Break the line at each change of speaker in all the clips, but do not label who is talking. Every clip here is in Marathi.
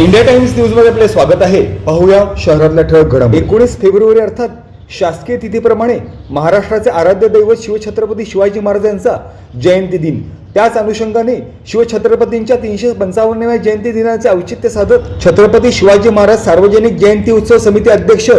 इंडिया टाइम्स न्यूजमध्ये आपले स्वागत आहे. पाहूया शहरातल्या ठळक घडामोडी. एकोणीस फेब्रुवारी अर्थात शासकीय तिथीप्रमाणे महाराष्ट्राचे आराध्य दैवत शिवछत्रपती शिवाजी महाराज यांचा जयंती दिन. त्याच अनुषंगाने शिवछत्रपतींच्या तीनशे पंचावन्नव्या जयंती दिनाचे औचित्य साधत छत्रपती शिवाजी महाराज सार्वजनिक जयंती उत्सव समिती अध्यक्ष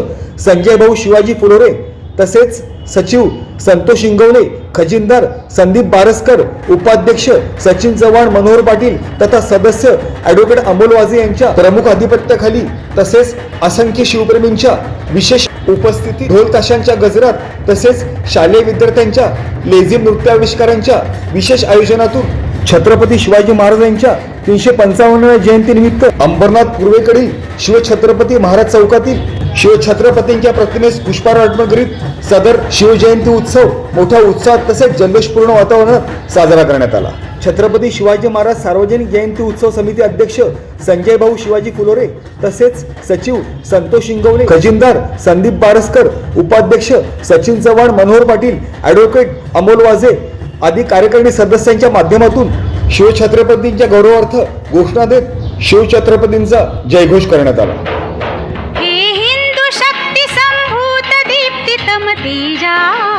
संजय भाऊ शिवाजी फुलोरे तसेच सचिव संतोष इंगवले खजिनदार संदीप बारसकर उपाध्यक्ष सचिन चव्हाण मनोहर पाटील तथा सदस्य ॲडव्होकेट अमोल वाजे यांच्या प्रमुख अधिपत्याखाली तसेच असंख्य शिवप्रेमींच्या विशेष उपस्थिती ढोल ताशांच्या गजरात तसेच शालेय विद्यार्थ्यांच्या लेझिम नृत्याविष्कारांच्या विशेष आयोजनातून छत्रपती शिवाजी महाराजांच्या तीनशे पंचावन्नव्या जयंतीनिमित्त अंबरनाथ पूर्वेकडील शिवछत्रपती महाराज चौकातील शिवछत्रपतींच्या प्रतिमेस पुष्पहार अर्पण करीत सदर शिवजयंती उत्सव मोठ्या उत्साहात तसेच जल्लोषपूर्ण वातावरणात साजरा करण्यात आला. छत्रपती शिवाजी महाराज सार्वजनिक जयंती उत्सव समिती अध्यक्ष संजय भाऊ शिवाजी फुलोरे तसेच सचिव संतोष इंगवले खजिनदार संदीप बारसकर उपाध्यक्ष सचिन चव्हाण मनोहर पाटील ॲडव्होकेट अमोल वाजे आदी कार्यकारिणी सदस्यांच्या माध्यमातून शिवछत्रपतींच्या गौरवार्थ घोषणा देत शिवछत्रपतींचा जयघोष करण्यात आला.
तेरा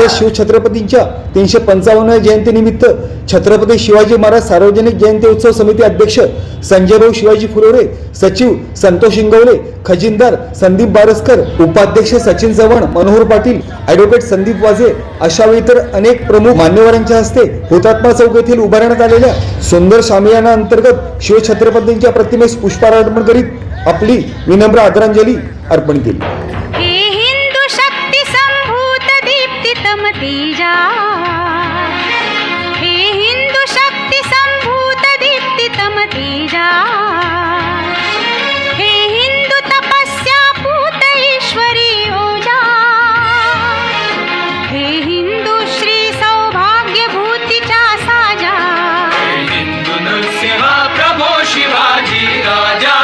तसेच शिवछत्रपतींच्या तीनशे पंचावन्न जयंतीनिमित्त छत्रपती शिवाजी महाराज सार्वजनिक जयंती उत्सव समिती अध्यक्ष संजयभाऊ शिवाजी फुलोरे सचिव संतोष इंगवले खजिनदार संदीप बारसकर उपाध्यक्ष सचिन चव्हाण मनोहर पाटील ॲडव्होकेट संदीप वाजे अशावेळी तर अनेक प्रमुख मान्यवरांच्या हस्ते हुतात्मा चौक येथील उभारण्यात आलेल्या सुंदर शामियाना अंतर्गत शिवछत्रपतींच्या प्रतिमेस पुष्पहार अर्पण करीत आपली विनम्र आदरांजली अर्पण केली.
तेजा हे हिंदू शक्ती संभूत दीप्तितम तेजा। हे हिंदू तपस्या पूत ईश्वरी ओजा हे हिंदू श्री सौभाग्य भूतीच्या साजा।
हिंदू नृसिंहा प्रभो शिवाजी राजा।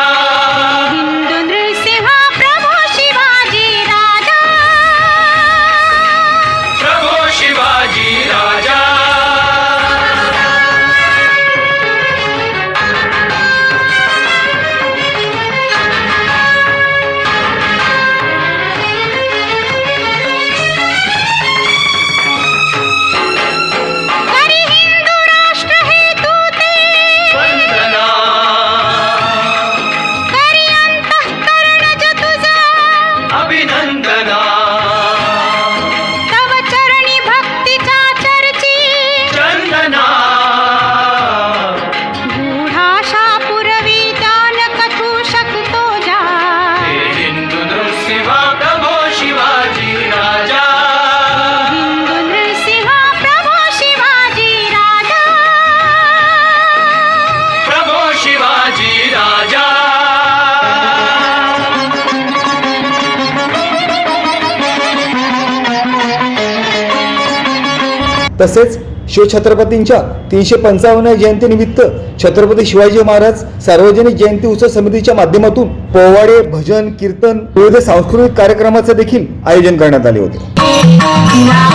तसेच शिवछत्रपतींच्या तीनशे पंचावन्न जयंतीनिमित्त छत्रपती शिवाजी महाराज सार्वजनिक जयंती उत्सव समितीच्या माध्यमातून पोवाडे भजन कीर्तन विविध सांस्कृतिक कार्यक्रमाचे देखील आयोजन करण्यात आले होते.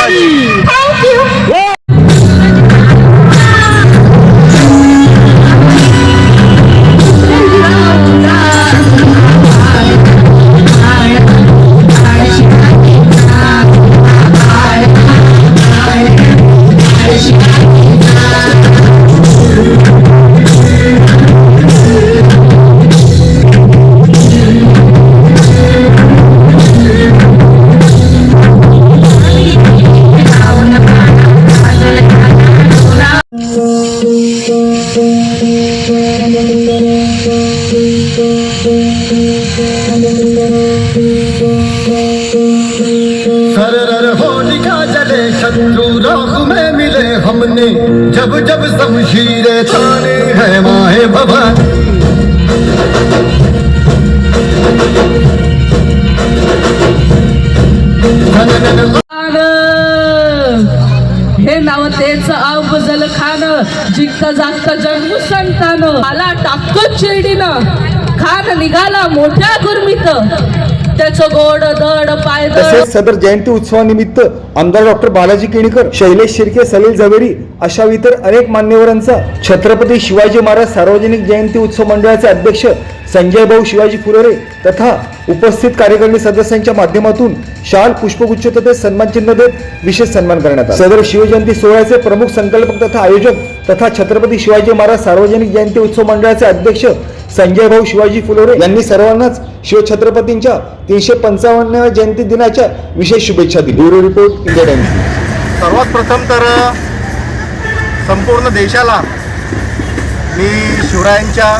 शिवाजी
थँक
शत्रु राह में मिले हमने जब जब शमशीरें ताने है माहे भवानी।
हे नाव तेच अफजल खान जिंकत जागत जन्म संतान. आला टाकतो शिर्डीनं. खान निघाला मोठ्या गुरमीत त्याचं गोड
तसेच सदर जयंती उत्सवानिमित्त आमदार डॉक्टर बालाजी केणीकर शैलेश शिर्के सलील झवेरी अशा इतर अनेक मान्यवरांचा छत्रपती शिवाजी महाराज सार्वजनिक जयंती उत्सव मंडळाचे अध्यक्ष संजय भाऊ शिवाजी फुरेरे तथा उपस्थित कार्यकारिणी सदस्यांच्या माध्यमातून शाल पुष्पगुच्छ सन्मान सन्मानचिन्ह देत विशेष सन्मान करण्यात आला. सदर शिवजयंती सोहळ्याचे प्रमुख संकल्पक तथा आयोजक तथा छत्रपती शिवाजी महाराज सार्वजनिक जयंती उत्सव मंडळाचे अध्यक्ष संजय भाऊ शिवाजी फुलोरे यांनी सर्वांनाच शिवछत्रपतींच्या तीनशे पंचावन्न जयंती दिनाच्या विशेष शुभेच्छा दिली ब्युरो रिपोर्ट इंडिया टाइम्स.
सर्वात प्रथम तर संपूर्ण देशाला मी शिवरायांच्या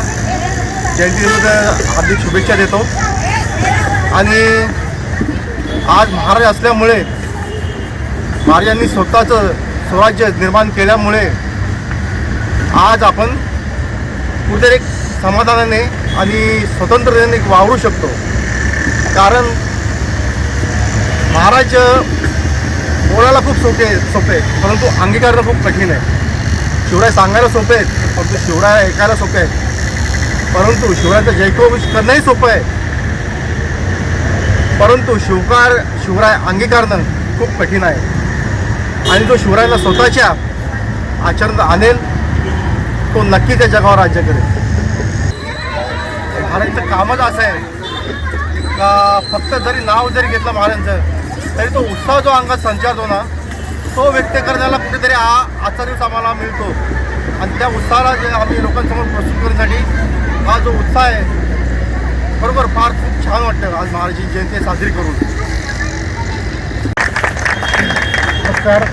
जयंतीनिमित्त हार्दिक शुभेच्छा देतो. आणि आज महाराज असल्यामुळे महाराजांनी स्वतःचं स्वराज्य निर्माण केल्यामुळे आज आपण कुठेतरी एक समाधानाने आणि स्वतंत्रतेने वावरू शकतो. कारण महाराज बोलायला खूप सोपे सोपे आहे परंतु अंगीकारणं खूप कठीण आहे शिवराय सांगायला सोपे आहेत परंतु शिवराय ऐकायला सोपे आहेत. परंतु शिवरायचं जयघोष करणंही सोपं आहे. परंतु शिवकार शिवराय अंगीकारणं खूप कठीण आहे. आणि जो शिवरायला स्वतःच्या आचरणात आणेल तो नक्की त्या जगावर राज्य करेल. महाराजांचं कामच असं आहे. का फक्त जरी नाव जरी घेतलं महाराजांचं तरी तो उत्साह जो अंगात संचारतो ना तो व्यक्त करण्याला कुठेतरी आ आजचा दिवस आम्हाला मिळतो. आणि त्या उत्साहाला जे आम्ही लोकांसमोर प्रस्तुत करण्यासाठी हा जो उत्साह आहे बरोबर फार खूप छान वाटतं. आज महाराजची जयंती साजरी करून.
नमस्कार.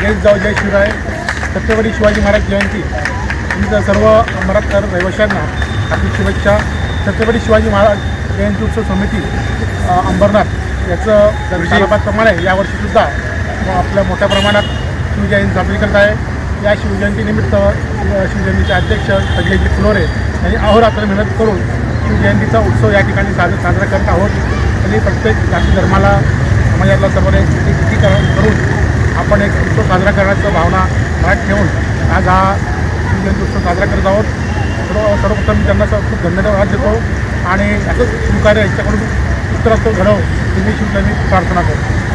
जय जाऊ जय शिवराय. छत्रपती शिवाजी महाराज जयंती. तुमच्या सर्व मराठकर रहिवाशांना आपली शुभेच्छा. छत्रपती शिवाजी महाराज जयंती उत्सव समिती अंबरनाथ याचं दर्शनापातप्रमाणे यावर्षीसुद्धा आपल्या मोठ्या प्रमाणात शिवजयंती साजरी करत आहे. या शिवजयंतीनिमित्त शिवजयंतीचे अध्यक्ष सगळेजी फुलोरे यांनी अहोरात्र मेहनत करून शिवजयंतीचा उत्सव या ठिकाणी साजरा साजरा करत आहोत. आणि प्रत्येक जाती धर्माला समाजातला सर्व एकीकरण करून आपण एक उत्सव साजरा करण्याचं भावना मनात ठेवून आज हा जयंती उत्सव साजरा करत आहोत. सर्व सर्वप्रथम त्यांना खूप धन्यवाद देतो. आणि असंच सहकार्य यांच्याकडून उत्तरोत्तर घडव. तुम्ही शिवसैनिक प्रार्थना करतो